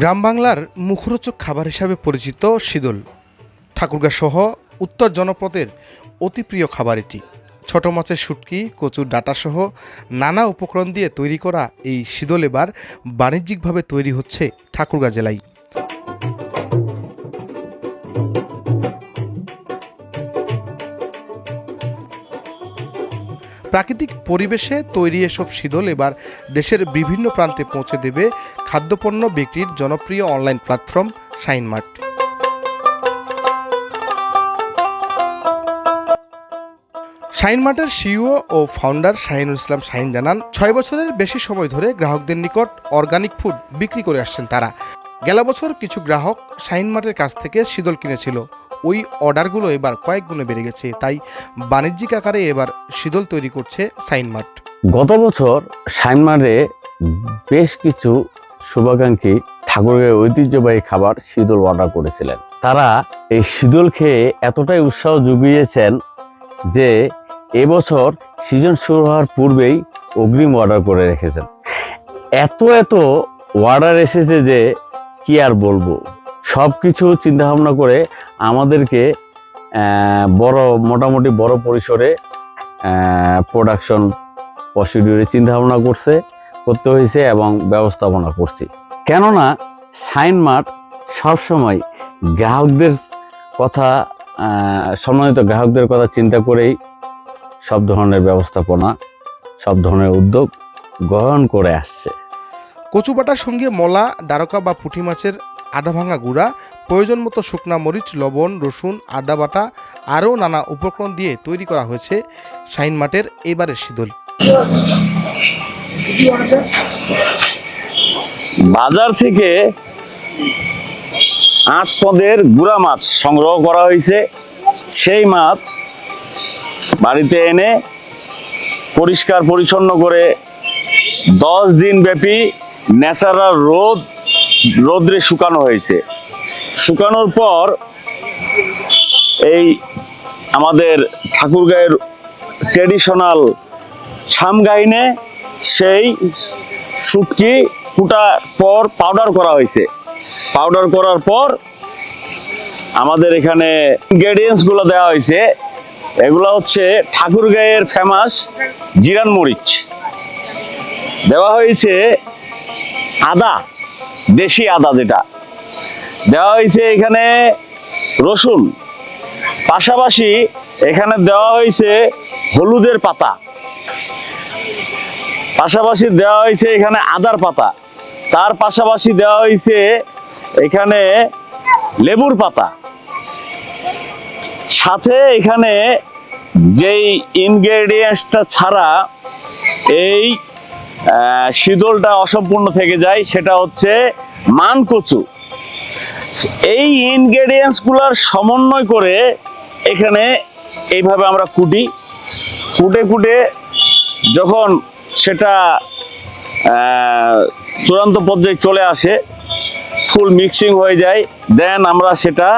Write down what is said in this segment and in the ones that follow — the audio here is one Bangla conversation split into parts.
গ্রাম বাংলার মুখরোচক খাবার হিসাবে পরিচিত শীতল। ঠাকুরগা সহ উত্তর জনপদের অতি প্রিয় খাবার এটি। ছোট মাছের শুটকি, কচুর ডাটাসহ নানা উপকরণ দিয়ে তৈরি করা এই শীতল এবার বাণিজ্যিকভাবে তৈরি হচ্ছে ঠাকুরগা জেলায়। প্রাকৃতিক পরিবেশে তৈরি এসব শীতল এবার দেশের বিভিন্ন প্রান্তে পৌঁছে দেবে খাদ্যপণ্য বিক্রির জনপ্রিয় অনলাইন প্ল্যাটফর্ম শাইনমার্ট। শাইনমার্টের সিইও ও ফাউন্ডার শাহিনুল ইসলাম শাহিন জানান, ছয় বছরের বেশি সময় ধরে গ্রাহকদের নিকট অর্গানিক ফুড বিক্রি করে আসছেন তারা। গেল বছর কিছু গ্রাহক শাইনমার্টের কাছ থেকে শীতল কিনেছিল। ওই অর্ডারগুলো এবার কয়েক গুণে বেড়ে গেছে, তাই বাণিজ্যিক আকারে এবার শীতল তৈরি করছে সাইনমার্ট। গত বছর সাইনমারে বেশ কিছু শুভাকাঙ্ক্ষী ঠাকুরের ঐতিহ্যবাহী খাবার শীতল অর্ডার করেছিলেন। তারা এই শীতল খেয়ে এতটাই উৎসাহ জুগিয়েছেন যে এবছর সিজন শুরু হওয়ার পূর্বেই অগ্রিম অর্ডার করে রেখেছেন। এত এত অর্ডার এসেছে যে কি আর বলব? সব কিছু চিন্তাভাবনা করে আমাদেরকে বড়, মোটামুটি বড় পরিসরে প্রোডাকশন প্রসিডিউরে চিন্তাভাবনা করছে, করতে হয়েছে এবং ব্যবস্থাপনা করছি। কেননা সাইন মার্ট সবসময় গ্রাহকদের কথা সম্মানিত গ্রাহকদের কথা চিন্তা করেই সব ধরনের ব্যবস্থাপনা, সব ধরনের উদ্যোগ গ্রহণ করে আসছে। কচু বাটার সঙ্গে মলা দ্বারকা বা পুঁটি মাছের আধা ভাঙা গুঁড়া প্রয়োজন মতো শুকনা মরিচ, লবণ, রসুন, আদা বাটা, আরও নানা উপকরণ দিয়ে তৈরি করা হয়েছে শাইন মার্টের এবারের শীতল। বাজার থেকে আট পদের গুড়া মাছ সংগ্রহ করা হয়েছে। সেই মাছ বাড়িতে এনে পরিষ্কার পরিচ্ছন্ন করে দশ দিন ব্যাপী ন্যাচারাল রোদ রোদ্রে শুকানো হয়েছে। শুকানোর পর এই আমাদের ঠাকুর ঠাকুরগাঁয়ের ট্রেডিশনাল ছামগাইনে সেই শুটকি কুটার পর পাউডার করা হয়েছে। পাউডার করার পর আমাদের এখানে ইনগ্রেডিয়েন্টসগুলো দেওয়া হয়েছে। এগুলো হচ্ছে ঠাকুর ঠাকুরগাঁয়ের ফেমাস জিরান মরিচ। দেওয়া হয়েছে আদা। দেশি আদা যেটা। দেওয়া হয়েছে এখানে রসুন। পাশাপাশি এখানে দেওয়া হয়েছে হলুদের পাতা। পাশাপাশি দেওয়া হয়েছে এখানে আদার পাতা। তার পাশাপাশি দেওয়া হয়েছে এখানে লেবুর পাতা। সাথে এখানে যেই ইনগ্রেডিয়েন্টসটা ছাড়া এই শীতলটা অসম্পূর্ণ থেকে যায়, সেটা হচ্ছে মান কচু এই ইনগ্রেডিয়েন্টসগুলার সমন্বয় করে এখানে এইভাবে আমরা কুটি। কুটে কুটে যখন সেটা চূড়ান্ত পর্যায়ে চলে আসে, ফুল মিক্সিং হয়ে যায় দেন আমরা সেটা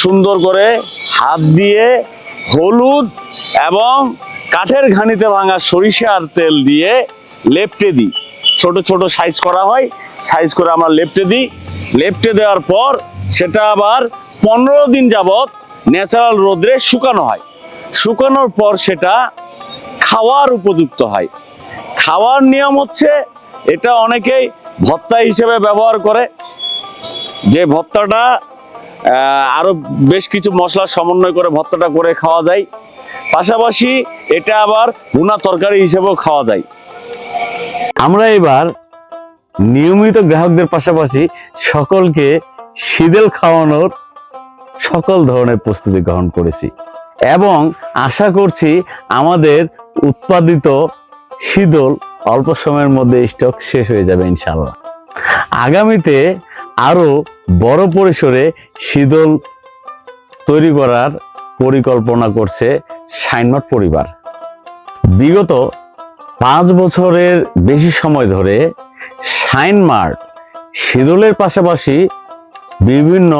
সুন্দর করে হাত দিয়ে হলুদ এবং কাঠের ঘানিতে ভাঙা সরিষার তেল দিয়ে লেপটে দিই। ছোট ছোট সাইজ করা হয় সাইজ করে আমরা লেপটে দিই। লেপটে দেওয়ার পর সেটা আবার পনেরো দিন যাবত ন্যাচারাল রোদ্রে শুকানো হয়। শুকানোর পর সেটা খাওয়ার উপযুক্ত হয়। খাওয়ার নিয়ম হচ্ছে এটা অনেকেই ভত্তা হিসেবে ব্যবহার করে। যে ভত্তাটা আহ, আরও বেশ কিছু মশলা সমন্বয় করে ভত্তাটা করে খাওয়া যায়। পাশাপাশি এটা আবার ভুনা তরকারি হিসেবেও খাওয়া যায়। আমরা এবার নিয়মিত গ্রাহকদের পাশাপাশি সকলকে শীতল খাওয়ানোর সকল ধরনের প্রস্তুতি গ্রহণ করেছি এবং আশা করছি আমাদের উৎপাদিত শীতল অল্প সময়ের মধ্যে স্টক শেষ হয়ে যাবে ইনশাল্লাহ আগামীতে আরও বড় পরিসরে শীতল তৈরি করার পরিকল্পনা করছে সাইনমট পরিবার। বিগত পাঁচ বছরের বেশি সময় ধরে সাইনমার্ট শীতলের পাশাপাশি বিভিন্ন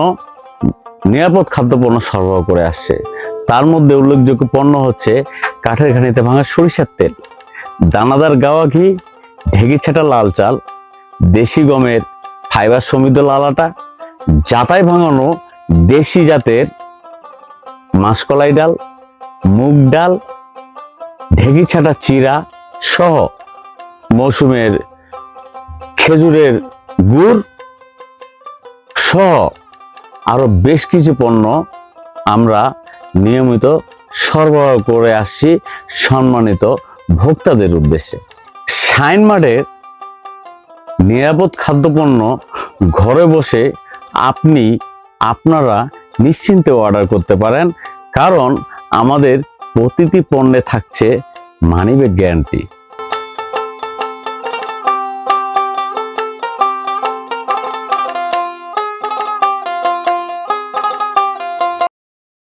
নিরাপদ খাদ্যপণ্য সরবরাহ করে আসছে। তার মধ্যে উল্লেখযোগ্য পণ্য হচ্ছে কাঠের ঘানিতে ভাঙা সরিষার তেল, দানাদার গাওয়া ঘি, ঢেকি ছাটা লাল চাল, দেশি গমের ফাইবার সমৃদ্ধ লালাটা জাতায় ভাঙানো দেশি জাতের মাসকলাই ডাল, মুগ ডাল, ঢেকি ছাটা চিরা সহ মৌসুমের খেজুরের গুড় সহ আরও বেশ কিছু পণ্য আমরা নিয়মিত সরবরাহ করে আসছি সম্মানিত ভোক্তাদের উদ্দেশ্যে। শাইন মার্টের নিরাপদ খাদ্যপণ্য ঘরে বসে আপনি, আপনারা নিশ্চিন্তে অর্ডার করতে পারেন কারণ আমাদের প্রতিটি পণ্যে থাকছে মানিব্যাগ গ্যারান্টি